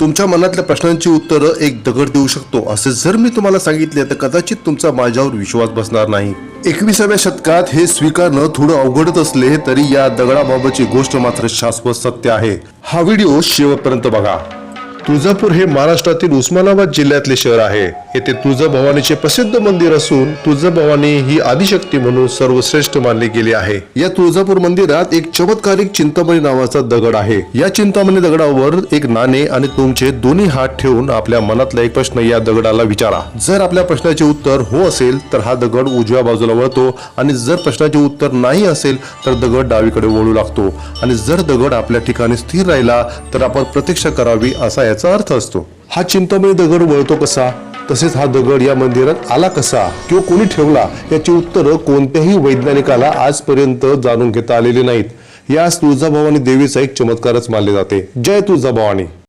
तुमच्या मनातल्या प्रश्नांची उत्तरं एक दगड देऊ शकतो. असे जर मी तुम्हाला सांगितले तर कदाचित तुमचा माझ्यावर विश्वास बसणार नाही. एकविसाव्या शतकात हे स्वीकारणं थोडं अवघडच असले तरी या दगडाबाबतची गोष्ट मात्र शाश्वत सत्य आहे. हा व्हिडिओ शेवटपर्यंत बघा. तुळजापूर हे महाराष्ट्रातील उस्मानाबाद जिल्ह्यातले शहर आहे. येथे तुळजाभवानीचे प्रसिद्ध मंदिर असून तुळजाभवानी ही आदिशक्ती म्हणून सर्वश्रेष्ठ मानली गेली आहे. या तुळजापूर मंदिरात एक चमत्कारिक चिंतामणी नावाचा दगड आहे. या चिंतामणी दगडावर एक नाणे आणि तुमचे दोन्ही हात ठेवून आपल्या मनातला एक प्रश्न या दगडाला विचारा. जर आपल्या प्रश्नाचे उत्तर हो असेल तर हा दगड उजव्या बाजूला वळतो आणि जर प्रश्नाचे उत्तर नाही असेल तर दगड डावीकडे वळू लागतो. आणि जर दगड आपल्या ठिकाणी स्थिर राहिला तर आपण प्रतीक्षा करावी असा याचा अर्थ असतो हा चिंतामणी दगड वळतो कसा? तसेच हा दगड या मंदिरात आला कसा? किंवा कोणी ठेवला? याची उत्तरं कोणत्याही वैज्ञानिकाला आजपर्यंत जाणून घेता आलेली नाहीत. यास तुळजाभवानी देवीचा एक चमत्कारच मानले जाते. जय तुळजाभवानी.